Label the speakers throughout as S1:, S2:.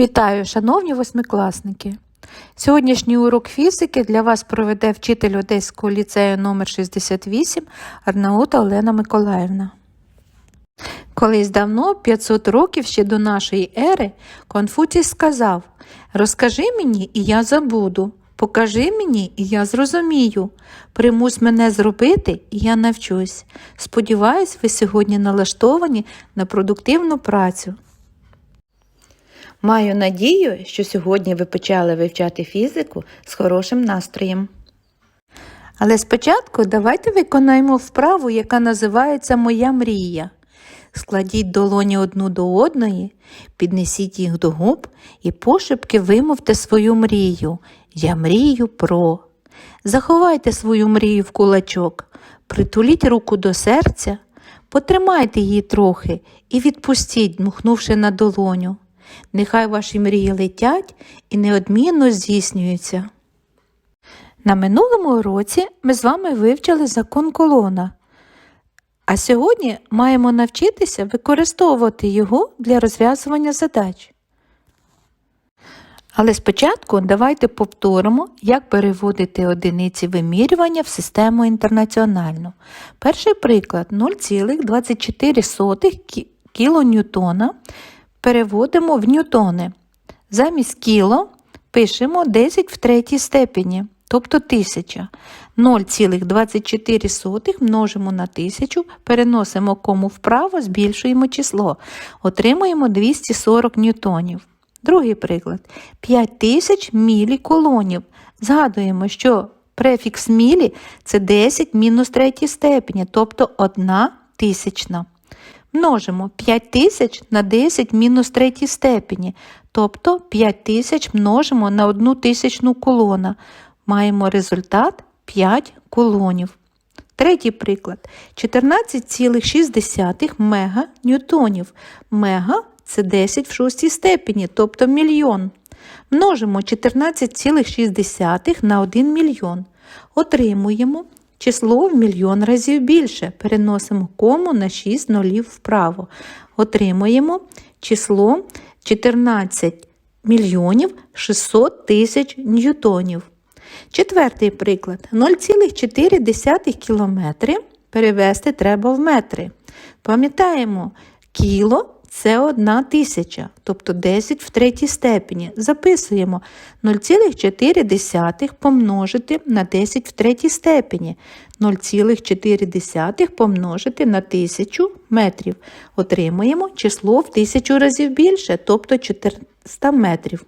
S1: Вітаю, шановні восьмикласники! Сьогоднішній урок фізики для вас проведе вчитель Одеського ліцею номер 68 Арнаута Олена Миколаївна. Колись давно, 500 років ще до нашої ери, Конфуцій сказав Розкажи мені, і я забуду. Покажи мені, і я зрозумію. Примусь мене зробити, і я навчусь. Сподіваюсь, ви сьогодні налаштовані на продуктивну працю. Маю надію, що сьогодні ви почали вивчати фізику з хорошим настроєм. Але спочатку давайте виконаємо вправу, яка називається Моя мрія. Складіть долоні одну до одної, піднесіть їх до губ і пошепки вимовте свою мрію. Я мрію про. Заховайте свою мрію в кулачок, притуліть руку до серця, потримайте її трохи і відпустіть, дмухнувши на долоню. Нехай ваші мрії летять і неодмінно здійснюються. На минулому уроці ми з вами вивчили закон колона, а сьогодні маємо навчитися використовувати його для розв'язування задач. Але спочатку давайте повторимо, як переводити одиниці вимірювання в систему інтернаціональну. Перший приклад 0,24 кілоньютона переводимо в ньютони. Замість кіло пишемо 10 в третій степені, тобто 1000. 0,24 множимо на 1000, переносимо кому вправо, збільшуємо число. Отримуємо 240 ньютонів. Другий приклад 5000 міліколонів. Згадуємо, що префікс мілі це 10 мінус третій степені, тобто 1 тисячна. Множимо 5000 на 10 мінус третій степені, тобто 5000 множимо на 1 тисячну колона. Маємо результат 5 колонів. Третій приклад 14,6 мега ньютонів. Мега це 10 в шостій степені, тобто мільйон. Множимо 14,6 на 1 мільйон. Отримуємо число в мільйон разів більше. Переносимо кому на 6 нулів вправо. Отримуємо число 14 мільйонів 600 тисяч ньютонів. Четвертий приклад 0,4 кілометри перевести треба в метри. Пам'ятаємо, кіло це одна тисяча, тобто 10 в третій степені. Записуємо 0,4 помножити на 10 в третій степені. 0,4 помножити на 1000 метрів. Отримуємо число в 1000 разів більше, тобто 400 метрів.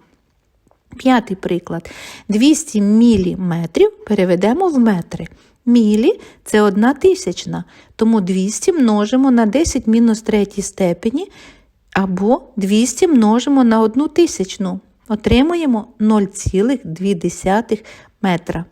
S1: П'ятий приклад. 200 міліметрів переведемо в метри. Мілі це одна тисячна, тому 200 множимо на 10 мінус третій степені або 200 множимо на 1 тисячну. Отримуємо 0,2 метра.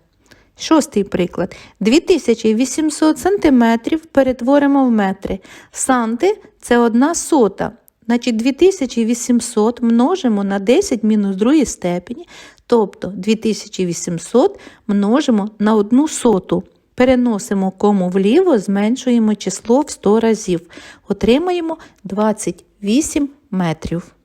S1: Шостий приклад. 2800 сантиметрів перетворимо в метри. Санти це одна сота. Значить, 2800 множимо на 10 мінус 2 степені, тобто 2800 множимо на 1 соту. Переносимо кому вліво, зменшуємо число в 100 разів. Отримаємо 28 метрів.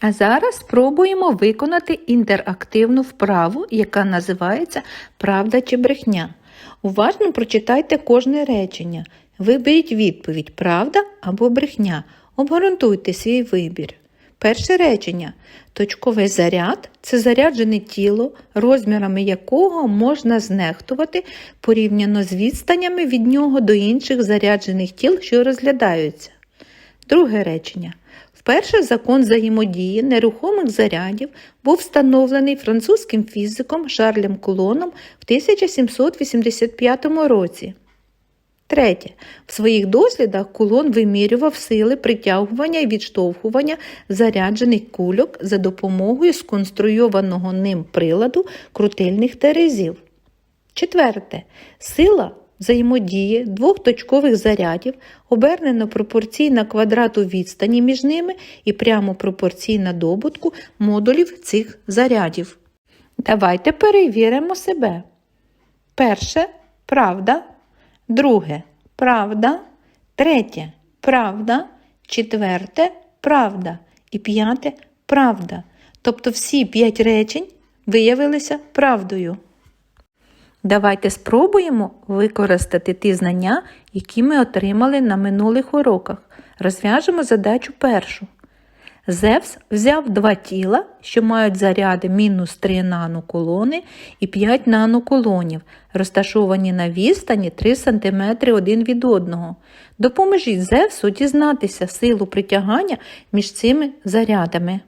S1: А зараз спробуємо виконати інтерактивну вправу, яка називається Правда чи брехня. Уважно прочитайте кожне речення. Виберіть відповідь Правда або брехня. Обґрунтуйте свій вибір. Перше речення. Точковий заряд це заряджене тіло, розмірами якого можна знехтувати порівняно з відстанями від нього до інших заряджених тіл, що розглядаються. Друге речення. Вперше закон взаємодії нерухомих зарядів був встановлений французьким фізиком Шарлем Кулоном в 1785 році. Третє. В своїх дослідах кулон вимірював сили притягування і відштовхування заряджених кульок за допомогою сконструйованого ним приладу крутильних терезів. Четверте. Сила взаємодії двох точкових зарядів обернено пропорційна квадрату відстані між ними і прямо пропорційна добутку модулів цих зарядів. Давайте перевіримо себе. Перше правда. Друге правда. Третє правда. Четверте правда. І п'яте правда. Тобто всі п'ять речень виявилися правдою. Давайте спробуємо використати ті знання, які ми отримали на минулих уроках. Розв'яжемо задачу першу. Зевс взяв два тіла, що мають заряди мінус 3 наноколони і 5 наноколонів, розташовані на відстані 3 см один від одного. Допоможіть Зевсу дізнатися силу притягання між цими зарядами.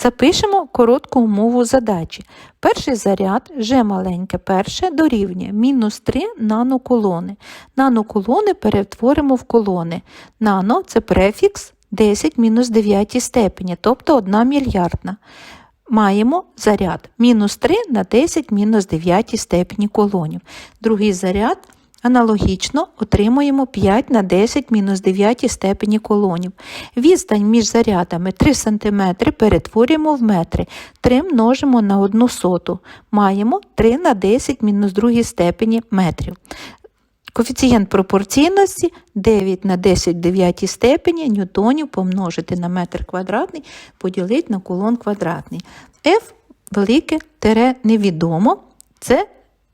S1: Запишемо коротку умову задачі. Перший заряд, вже маленьке перше, дорівнює мінус 3 наноколони. Наноколони перетворимо в колони. Нано це префікс 10 мінус 9 степені, тобто 1 мільярдна. Маємо заряд мінус 3 на 10 мінус 9 степені колонів. Другий заряд аналогічно отримуємо 5 на 10 мінус 9 степені колонів. Відстань між зарядами 3 см перетворюємо в метри. 3 множимо на 1 соту. Маємо 3 на 10 мінус 2 степені метрів. Коефіцієнт пропорційності 9 на 10 в 9 степені ньютонів помножити на метр квадратний, поділити на кулон квадратний. F велике тире невідомо. Це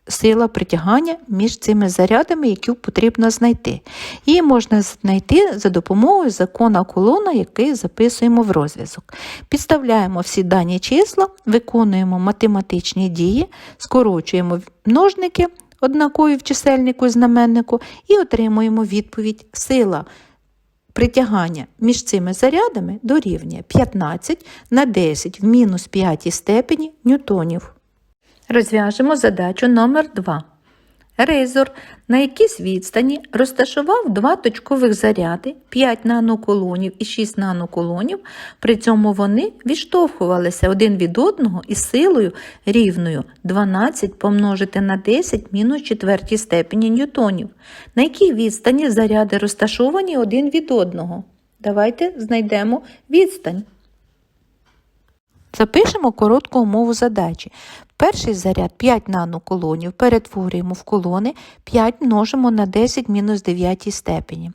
S1: сила притягання між цими зарядами, які потрібно знайти. Її можна знайти за допомогою закона колона, який записуємо в розв'язок. Підставляємо всі дані числа, виконуємо математичні дії, скорочуємо множники однакові в чисельнику і знаменнику і отримуємо відповідь сила. Притягання між цими зарядами дорівнює 15 на 10 в мінус 5 степені ньютонів. Розв'яжемо задачу номер 2. Рейзор на якійсь відстані розташував два точкових заряди 5 наноколонів і 6 наноколонів, при цьому вони відштовхувалися один від одного із силою рівною 12 помножити на 10 мінус 4 степені ньютонів. На якій відстані заряди розташовані один від одного? Давайте знайдемо відстань. Запишемо коротку умову задачі. Перший заряд 5 наноколонів перетворюємо в колони 5 множимо на 10 мінус 9 степені.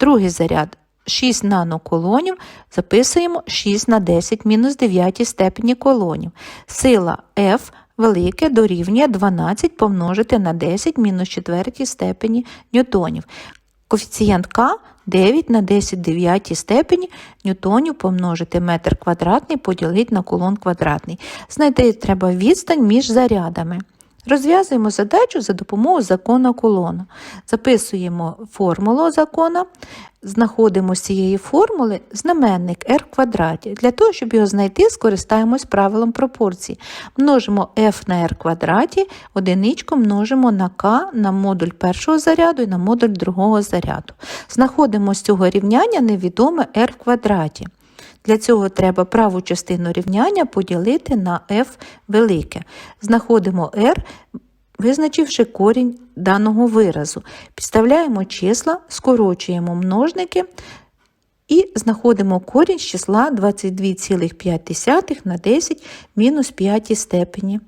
S1: Другий заряд 6 наноколонів записуємо 6 на 10 мінус 9 степені колонів. Сила F велике дорівнює 12 помножити на 10 мінус 4 степені ньютонів. Коефіцієнт К 9 на 10 дев'ятій степені ньютонів помножити метр квадратний поділити на кулон квадратний. Знайти треба відстань між зарядами. Розв'язуємо задачу за допомогою закона колона. Записуємо формулу закона, знаходимо з цієї формули знаменник r квадраті. Для того, щоб його знайти, скористаємось правилом пропорції. Множимо f на r квадраті, одиничку множимо на k на модуль першого заряду і на модуль другого заряду. Знаходимо з цього рівняння невідоме r квадраті. Для цього треба праву частину рівняння поділити на f велике. Знаходимо r, визначивши корінь даного виразу. Підставляємо числа, скорочуємо множники і знаходимо корінь з числа 22,5 на 10 мінус 5 степені.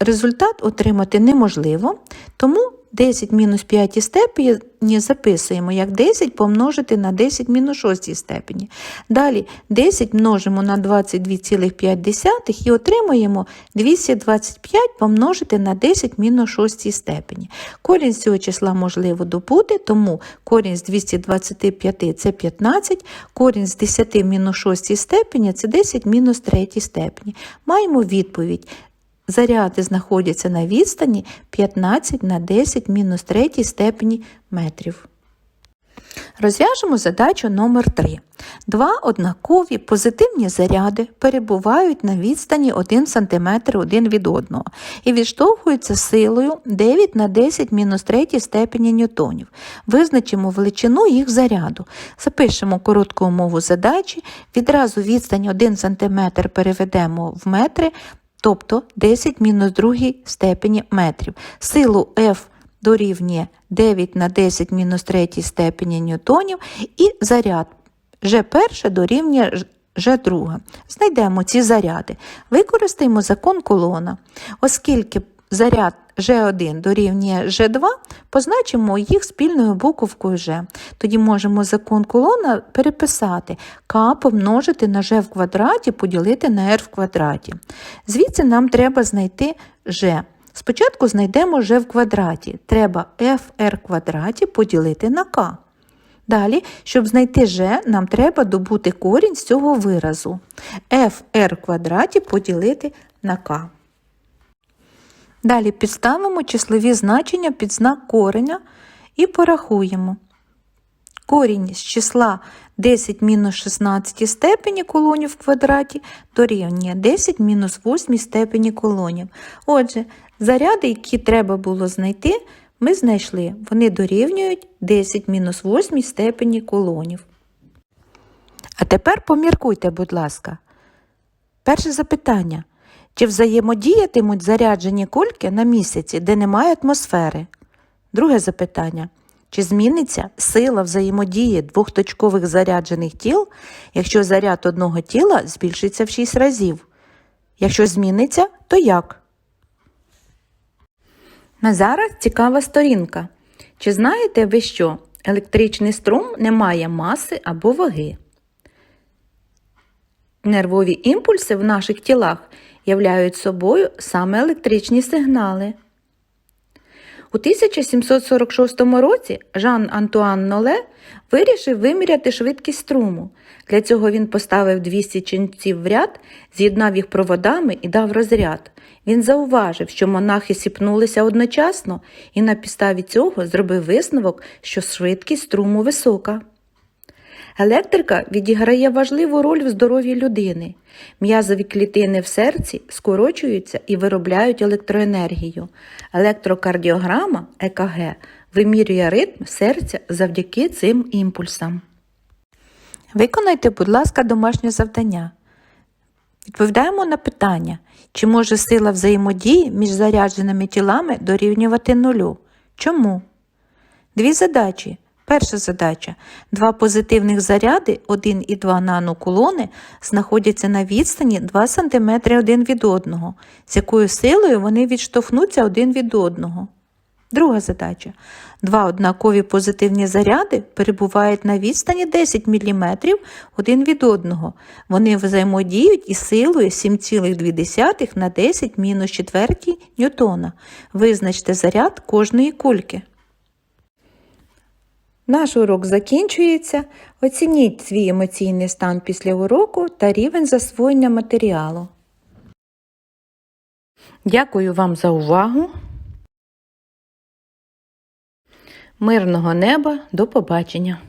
S1: Результат отримати неможливо, тому 10 мінус 5 степені записуємо як 10 помножити на 10 мінус 6 степені. Далі 10 множимо на 22,5 і отримуємо 225 помножити на 10 мінус 6 степені. Корінь з цього числа можливо добути, тому корінь з 225 це 15, корінь з 10 мінус 6 степені це 10 мінус 3 степені. Маємо відповідь. Заряди знаходяться на відстані 15 на 10 мінус 3 степені метрів. Розв'яжемо задачу номер 3 Два однакові позитивні заряди перебувають на відстані 1 см один від одного і відштовхуються силою 9 на 10 мінус 3 степені ньютонів. Визначимо величину їх заряду. Запишемо коротку умову задачі, відразу відстань 1 см переведемо в метри, тобто 10 мінус 2 степені метрів. Силу F дорівнює 9 на 10 мінус 3 степені ньютонів і заряд G1 дорівнює G2. Знайдемо ці заряди. Використаємо закон колона. Оскільки заряд G1 дорівнює G2, позначимо їх спільною буковкою G. Тоді можемо закон колона переписати k помножити на g в квадраті поділити на r в квадраті. Звідси нам треба знайти g. Спочатку знайдемо g в квадраті. Треба fr квадраті поділити на k. Далі, щоб знайти g, нам треба добути корінь з цього виразу. fr квадраті поділити на k. Далі підставимо числові значення під знак кореня і порахуємо. Корінь з числа 10 мінус 16 степені колонів в квадраті дорівнює 10 мінус 8 степені колонів. Отже, заряди, які треба було знайти, ми знайшли. Вони дорівнюють 10 мінус 8 степені колонів. А тепер поміркуйте, будь ласка. Перше запитання. Чи взаємодіятимуть заряджені кульки на місяці, де немає атмосфери? Друге запитання. Чи зміниться сила взаємодії двохточкових заряджених тіл, якщо заряд одного тіла збільшиться в 6 разів? Якщо зміниться, то як? На зараз цікава сторінка. Чи знаєте ви що? Електричний струм не має маси або ваги. Нервові імпульси в наших тілах являють собою саме електричні сигнали. У 1746 році Жан Антуан Ноле вирішив виміряти швидкість струму. Для цього він поставив 200 ченців в ряд, з'єднав їх проводами і дав розряд. Він зауважив, що монахи сіпнулися одночасно і на підставі цього зробив висновок, що швидкість струму висока. Електрика відіграє важливу роль в здоров'ї людини. М'язові клітини в серці скорочуються і виробляють електроенергію. Електрокардіограма ЕКГ вимірює ритм серця завдяки цим імпульсам. Виконайте, будь ласка, домашнє завдання. Відповідаємо на питання, чи може сила взаємодії між зарядженими тілами дорівнювати нулю? Чому? Дві задачі. Перша задача. Два позитивних заряди 1 і 2 нанокулони знаходяться на відстані 2 см один від одного, з якою силою вони відштовхнуться один від одного. Друга задача. Два однакові позитивні заряди перебувають на відстані 10 мм один від одного. Вони взаємодіють із силою 7,2 на 10 мінус 4 ньютона. Визначте заряд кожної кульки. Наш урок закінчується. Оцініть свій емоційний стан після уроку та рівень засвоєння матеріалу. Дякую вам за увагу. Мирного неба. До побачення!